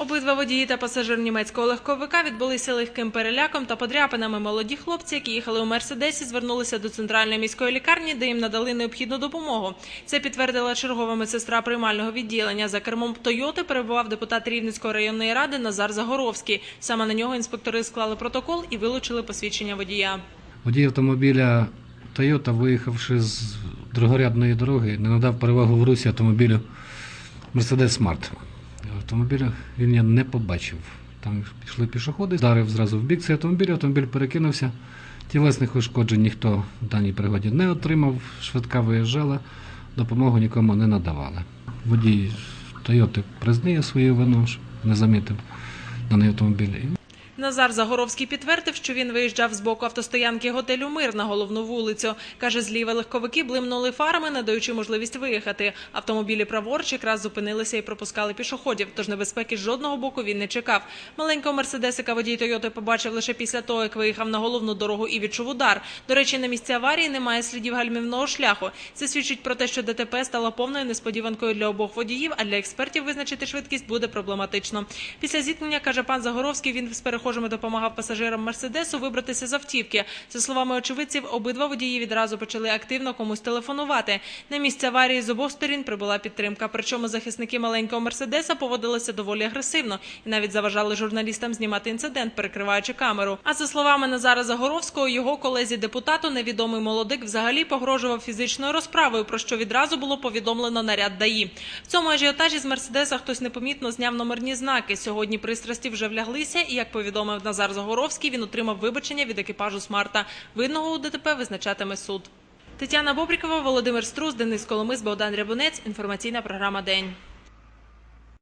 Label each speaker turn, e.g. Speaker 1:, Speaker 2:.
Speaker 1: Обидва водії та пасажир німецького легковика відбулися легким переляком та подряпинами. Молоді хлопці, які їхали у мерседесі, звернулися до центральної міської лікарні, де їм надали необхідну допомогу. Це підтвердила чергова медсестра приймального відділення. За кермом Тойоти перебував депутат Рівненської районної ради Назар Загоровський. Саме на нього інспектори склали протокол і вилучили посвідчення водія.
Speaker 2: Водій автомобіля Toyota, виїхавши з другорядної дороги, не надав перевагу в русі автомобілю Mercedes Smart. Автомобіля він я не побачив. Там пішли пішоходи, вдарив зразу в бік цей автомобіль, автомобіль перекинувся. Тілесних ушкоджень ніхто в даній пригоді не отримав, швидка виїжджала, допомогу нікому не надавали. Водій Тойоти признає свою вину, не замітив даний автомобіль.
Speaker 1: Назар Загоровський підтвердив, що він виїжджав з боку автостоянки готелю Мир на головну вулицю. Каже, зліва легковики блимнули фарами, не даючи можливість виїхати. Автомобілі праворуч якраз зупинилися і пропускали пішоходів, тож небезпеки з жодного боку він не чекав. Маленького мерседесика водій Тойоти побачив лише після того, як виїхав на головну дорогу і відчув удар. До речі, на місці аварії немає слідів гальмівного шляху. Це свідчить про те, що ДТП стало повною несподіванкою для обох водіїв, а для експертів визначити швидкість буде проблематично. Після зіткнення каже пан Загоровський, він з перехожими допомагав пасажирам мерседесу вибратися з автівки. За словами очевидців, обидва водії відразу почали активно комусь телефонувати. На місце аварії з обох сторін прибула підтримка. Причому захисники маленького мерседеса поводилися доволі агресивно і навіть заважали журналістам знімати інцидент, перекриваючи камеру. А за словами Назара Загоровського, його колезі депутату невідомий молодик взагалі погрожував фізичною розправою, про що відразу було повідомлено наряд ДАІ. В цьому ажіотажі з мерседеса хтось непомітно зняв номерні знаки. Сьогодні пристрасті вже вляглися, і як повідомив Назар Загоровський, він отримав вибачення від екіпажу Смарта. Винного у ДТП визначатиме суд. Тетяна Бобрікова, Володимир Струс, Денис Коломис, Богдан Рябунець. Інформаційна програма День.